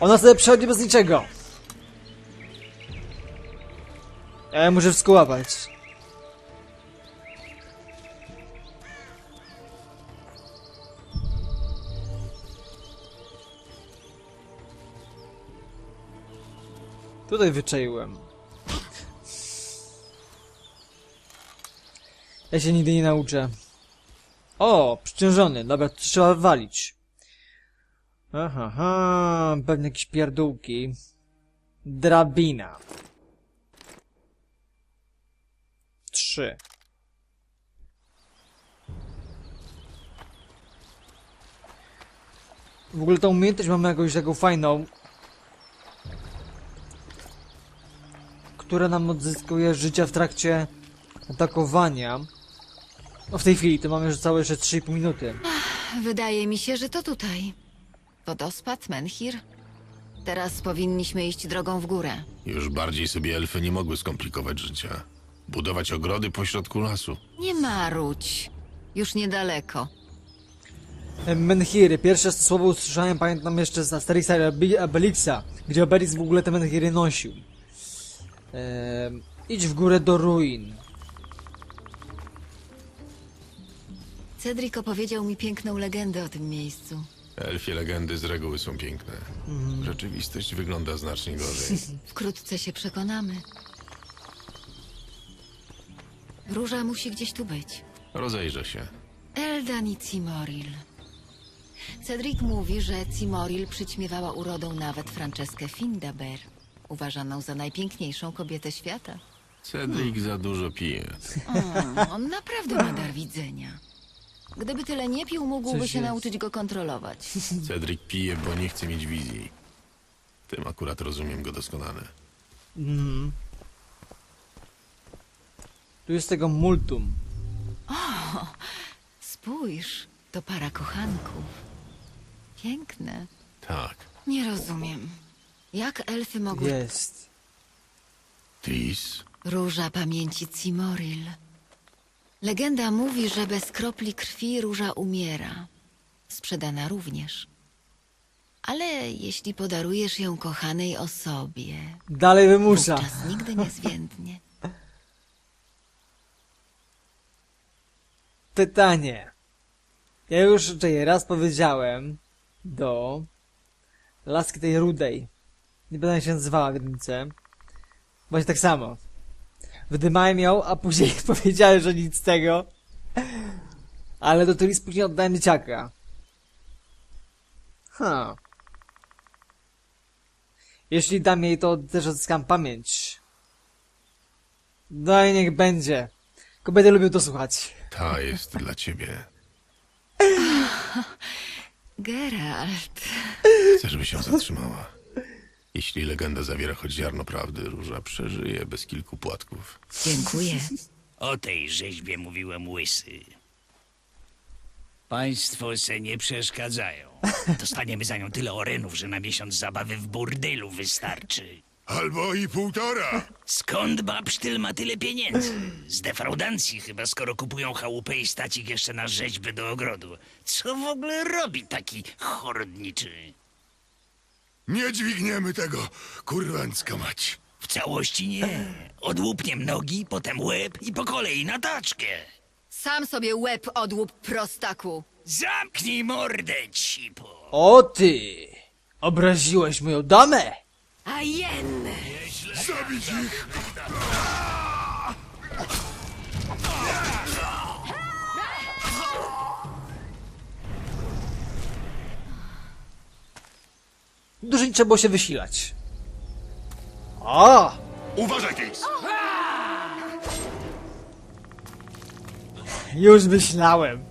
Ona sobie przechodzi bez niczego. Ja muszę wszystko łapać. Tutaj wyczaiłem. Ja się nigdy nie nauczę. O, przyciążony. Dobra, trzeba walić. Aha, aha, jakieś pierdółki. Drabina. Trzy. W ogóle tą umiejętność mamy jakąś taką fajną. Która nam odzyskuje życia w trakcie atakowania. No w tej chwili to mamy już całe jeszcze 3,5 minuty. Wydaje mi się, że to tutaj. Wodospad, Menhir. Teraz powinniśmy iść drogą w górę. Już bardziej sobie elfy nie mogły skomplikować życia. Budować ogrody pośrodku lasu. Nie marudź. Już niedaleko. Menhiry. Pierwsze słowo usłyszałem, pamiętam jeszcze z Asterixa i Obelixa, gdzie Obelix w ogóle te menhiry nosił. Ehm, idź w górę do ruin. Cedric opowiedział mi piękną legendę o tym miejscu. Elfie legendy z reguły są piękne. Rzeczywistość wygląda znacznie gorzej. Wkrótce się przekonamy. Róża musi gdzieś tu być. Rozejrzę się. Eldan i Cimoril. Cedric mówi, że Cimoril przyćmiewała urodą nawet Franceskę Findaber, uważaną za najpiękniejszą kobietę świata. Cedric za dużo pije. O, on naprawdę ma dar widzenia. Gdyby tyle nie pił, mógłby Coś się jest. nauczyć go kontrolować. Cedric pije, bo nie chce mieć wizji. Tym akurat rozumiem go doskonale. Mhm. Tu jest tego multum. Spójrz, to para kochanków. Piękne. Tak. Nie rozumiem. Jak elfy mogły... Jest. Tris? Róża pamięci Cimoril. Legenda mówi, że bez kropli krwi róża umiera. Sprzedana również. Ale jeśli podarujesz ją kochanej osobie, Dalej wymusza. wówczas nigdy nie zwiędnie. Pytanie. Ja już czekaj, raz powiedziałem do laski tej rudej. Nie będę się nazywała w jedynce. Właśnie tak samo. Wydymałem ją, a później powiedziałem, że nic z tego. Ale do Turis później oddałem dzieciaka. Ha. Jeśli dam jej, to też odzyskam pamięć. No i niech będzie. Kobiety lubią to słuchać. Ta jest dla ciebie. Geralt. Chcę, żeby się zatrzymała. Jeśli legenda zawiera choć ziarno prawdy, Róża przeżyje bez kilku płatków. Dziękuję. O tej rzeźbie mówiłem łysy. Państwo se nie przeszkadzają. Dostaniemy za nią tyle orenów, że na miesiąc zabawy w burdelu wystarczy. Albo i półtora! Skąd babsztyl ma tyle pieniędzy? Z defraudancji chyba, skoro kupują chałupę i stacik jeszcze na rzeźby do ogrodu. Co w ogóle robi taki chorobniczy? Nie dźwigniemy tego, kurwańska mać. W całości nie. Odłupniem nogi, potem łeb i po kolei na taczkę. Sam sobie łeb odłup, prostaku. Zamknij mordę, cipo. O ty! Obraziłeś moją damę! A jen! Zabić ich! Dużo nie trzeba było się wysilać. A! Uważaj, Tris! Już myślałem.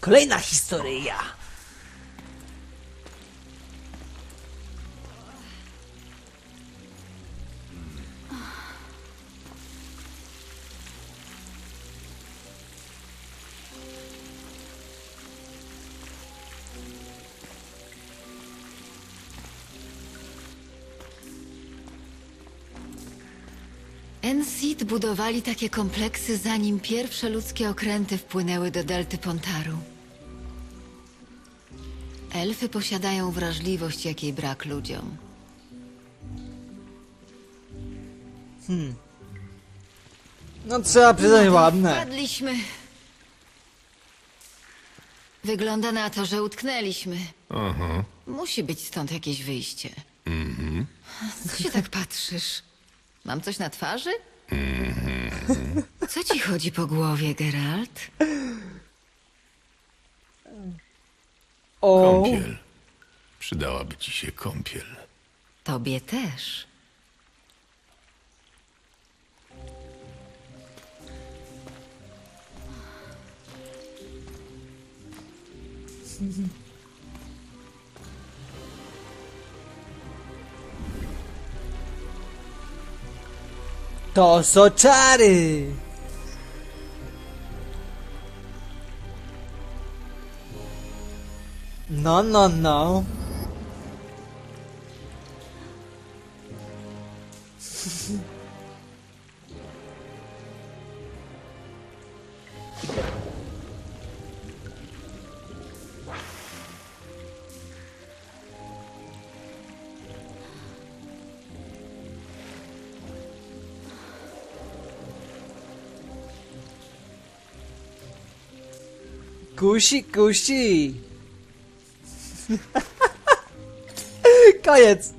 Kolejna historia. Ensid budowali takie kompleksy, zanim pierwsze ludzkie okręty wpłynęły do delty Pontaru. Elfy posiadają wrażliwość, jakiej brak ludziom. No trzeba przyznać ładne. Wpadliśmy. Wygląda na to, że utknęliśmy. Aha. Musi być stąd jakieś wyjście. Co się tak patrzysz? Mam coś na twarzy? Co ci chodzi po głowie, Geralt? O, Kąpiel. Przydałaby ci się kąpiel. Tobie też. To są czary. No, no, no. Kusi, kusi. Koniec.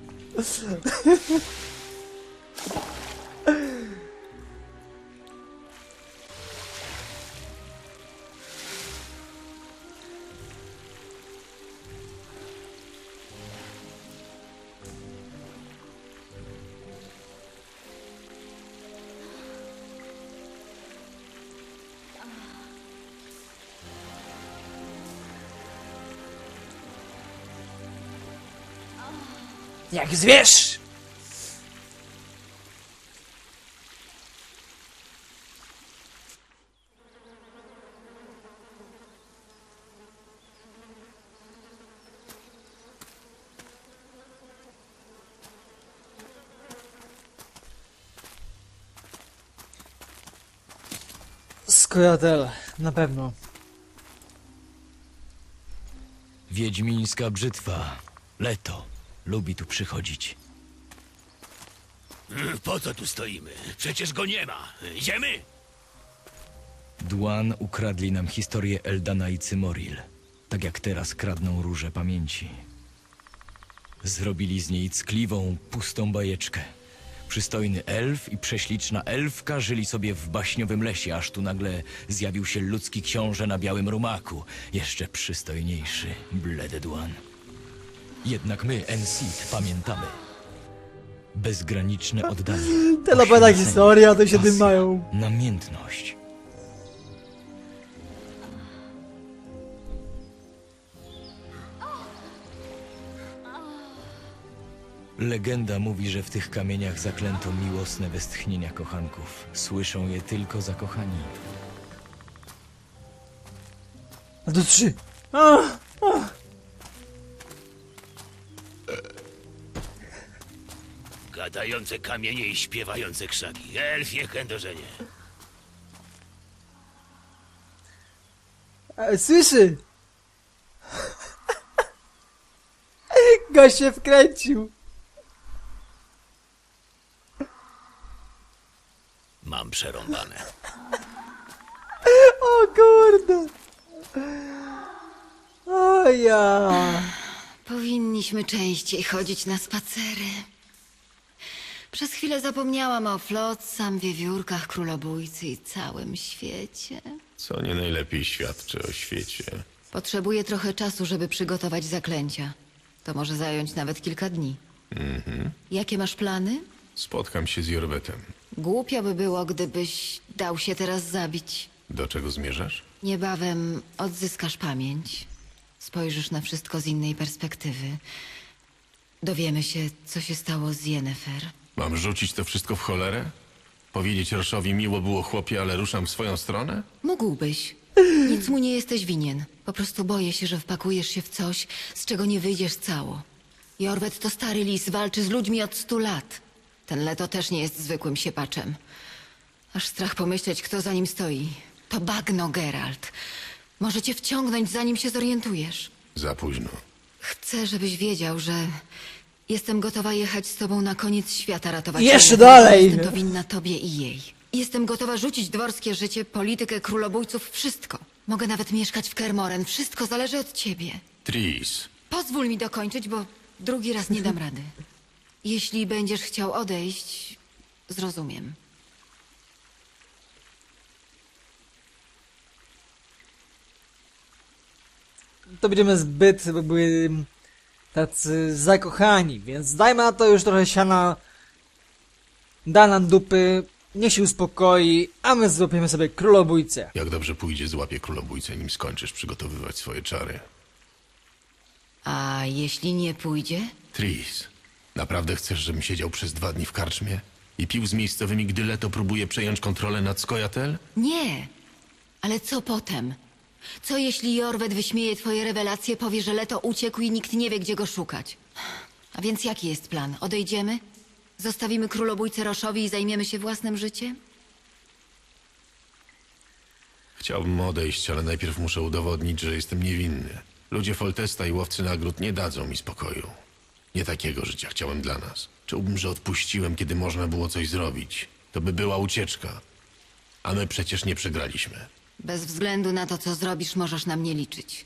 Jak zwierz! Skojatel, na pewno. Wiedźmińska brzytwa. Leto. Lubi tu przychodzić. Po co tu stoimy? Przecież go nie ma. Idziemy? Dłan ukradli nam historię Eldana i Cymoril. Tak jak teraz kradną róże pamięci. Zrobili z niej ckliwą, pustą bajeczkę. Przystojny elf i prześliczna elfka żyli sobie w baśniowym lesie, aż tu nagle zjawił się ludzki książę na białym rumaku. Jeszcze przystojniejszy, bledy Dłan. Jednak my, Ensid, pamiętamy. Bezgraniczne oddanie. Te lopena poświęcenie, historia, to się pasja, dymają. Namiętność. Legenda mówi, że w tych kamieniach zaklęto miłosne westchnienia kochanków. Słyszą je tylko zakochani. A to trzy. A, Gadające kamienie i śpiewające krzaki. Elfie chędożenie. e, słyszy! Gość się wkręcił. Mam przerąbane. O kurde. O ja. Powinniśmy częściej chodzić na spacery. Przez chwilę zapomniałam o Flotsam, wiewiórkach, królobójcy i całym świecie. Co nie najlepiej świadczy o świecie. Potrzebuję trochę czasu, żeby przygotować zaklęcia. To może zająć nawet kilka dni. Jakie masz plany? Spotkam się z Jorwetem. Głupio by było, gdybyś dał się teraz zabić. Do czego zmierzasz? Niebawem odzyskasz pamięć. Spojrzysz na wszystko z innej perspektywy. Dowiemy się, co się stało z Yennefer. Mam rzucić to wszystko w cholerę? Powiedzieć Roszowi miło było chłopie, ale ruszam w swoją stronę? Mógłbyś. Nic mu nie jesteś winien. Po prostu boję się, że wpakujesz się w coś, z czego nie wyjdziesz cało. Jorwet to stary lis, walczy z ludźmi od stu lat. Ten Leto też nie jest zwykłym siepaczem. Aż strach pomyśleć, kto za nim stoi. To bagno, Geralt. Może cię wciągnąć, zanim się zorientujesz. Za późno. Chcę, żebyś wiedział, że jestem gotowa jechać z tobą na koniec świata ratować. Jeszcze Elfy. dalej! Jestem to winna tobie i jej. Jestem gotowa rzucić dworskie życie, politykę królobójców, wszystko. Mogę nawet mieszkać w Kermoren. Wszystko zależy od ciebie. Tris, Pozwól mi dokończyć, bo drugi raz nie dam rady. Jeśli będziesz chciał odejść, zrozumiem. To będziemy zbyt jakby tacy zakochani, więc dajmy na to już trochę siana. Da nam dupy, niech się uspokoi, a my złapiemy sobie królobójcę. jak dobrze pójdzie, złapie królobójcę, nim skończysz przygotowywać swoje czary. A jeśli nie pójdzie? Tris, naprawdę chcesz, żebym siedział przez dwa dni w karczmie i pił z miejscowymi, gdy Leto próbuje przejąć kontrolę nad Skojatel? Nie. Ale co potem? Co jeśli Jorwet wyśmieje twoje rewelacje, powie, że Leto uciekł i nikt nie wie, gdzie go szukać? A więc jaki jest plan? Odejdziemy? Zostawimy królobójcę Roszowi i zajmiemy się własnym życiem? Chciałbym odejść, ale najpierw muszę udowodnić, że jestem niewinny. Ludzie Foltesta i łowcy nagród nie dadzą mi spokoju. Nie takiego życia chciałem dla nas. Czułbym, że odpuściłem, kiedy można było coś zrobić. To by była ucieczka. A my przecież nie przegraliśmy. Bez względu na to, co zrobisz, możesz na mnie liczyć.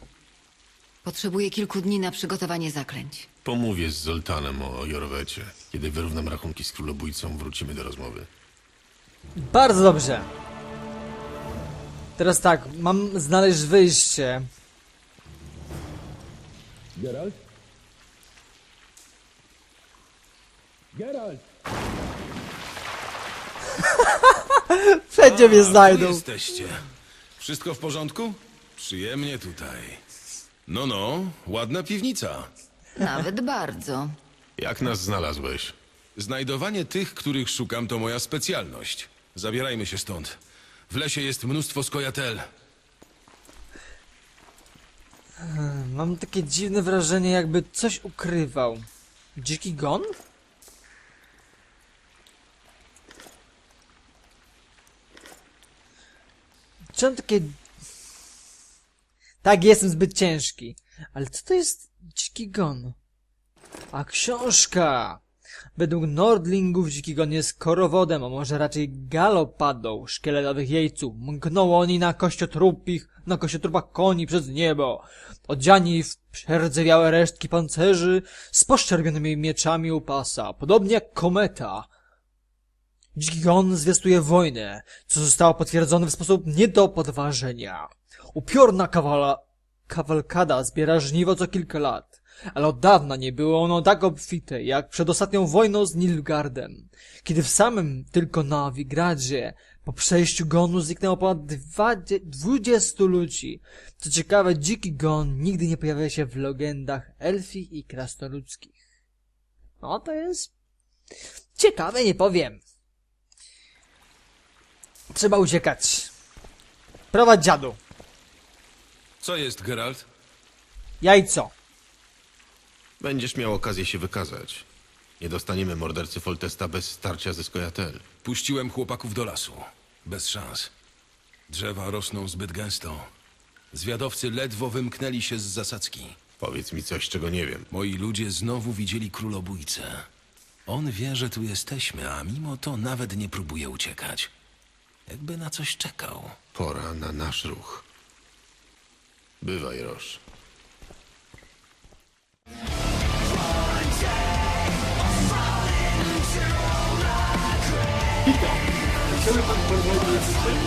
Potrzebuję kilku dni na przygotowanie zaklęć. Pomówię z Zoltanem o Jorwecie. Kiedy wyrównam rachunki z królobójcą, wrócimy do rozmowy. Bardzo dobrze. Teraz tak, mam znaleźć wyjście. Geralt? Geralt! Wszędzie mnie znajdą. jesteście. Wszystko w porządku? Przyjemnie tutaj. No, no, ładna piwnica. Nawet bardzo. Jak nas znalazłeś? Znajdowanie tych, których szukam, to moja specjalność. Zabierajmy się stąd. W lesie jest mnóstwo skojatel. Mam takie dziwne wrażenie, jakby coś ukrywał. Dziki gon? Czy takie... Tak, jestem zbyt ciężki. Ale co to jest dziki gon? A książka! Według Nordlingów dziki gon jest korowodem, a może raczej galopadą szkieletowych jejców. Mknął oni na kościotrupich, na kościotrupach koni przez niebo. Odziani w przerdzewiałe resztki pancerzy z poszczerbionymi mieczami u pasa, podobnie jak kometa. Gon zwiastuje wojnę, co zostało potwierdzone w sposób nie do podważenia. Upiorna kawala, kawalkada zbiera żniwo co kilka lat, ale od dawna nie było ono tak obfite, jak przed ostatnią wojną z Nilfgaardem, kiedy w samym tylko Nowigradzie po przejściu gonu zniknęło ponad dwudziestu ludzi. Co ciekawe, dziki gon nigdy nie pojawia się w legendach elfich i krasnoludzkich. No to jest ciekawe, nie powiem. Trzeba uciekać. Prowadź dziadu. Co jest, Geralt? Jajco. Będziesz miał okazję się wykazać. Nie dostaniemy mordercy Foltesta bez starcia ze Skojatel. Puściłem chłopaków do lasu. Bez szans. Drzewa rosną zbyt gęsto. Zwiadowcy ledwo wymknęli się z zasadzki. Powiedz mi coś, czego nie wiem. Moi ludzie znowu widzieli królobójcę. On wie, że tu jesteśmy, a mimo to nawet nie próbuje uciekać. Jakby na coś czekał. Pora na nasz ruch. Bywaj, Roż. Chciałby pan porozmawiać o tym?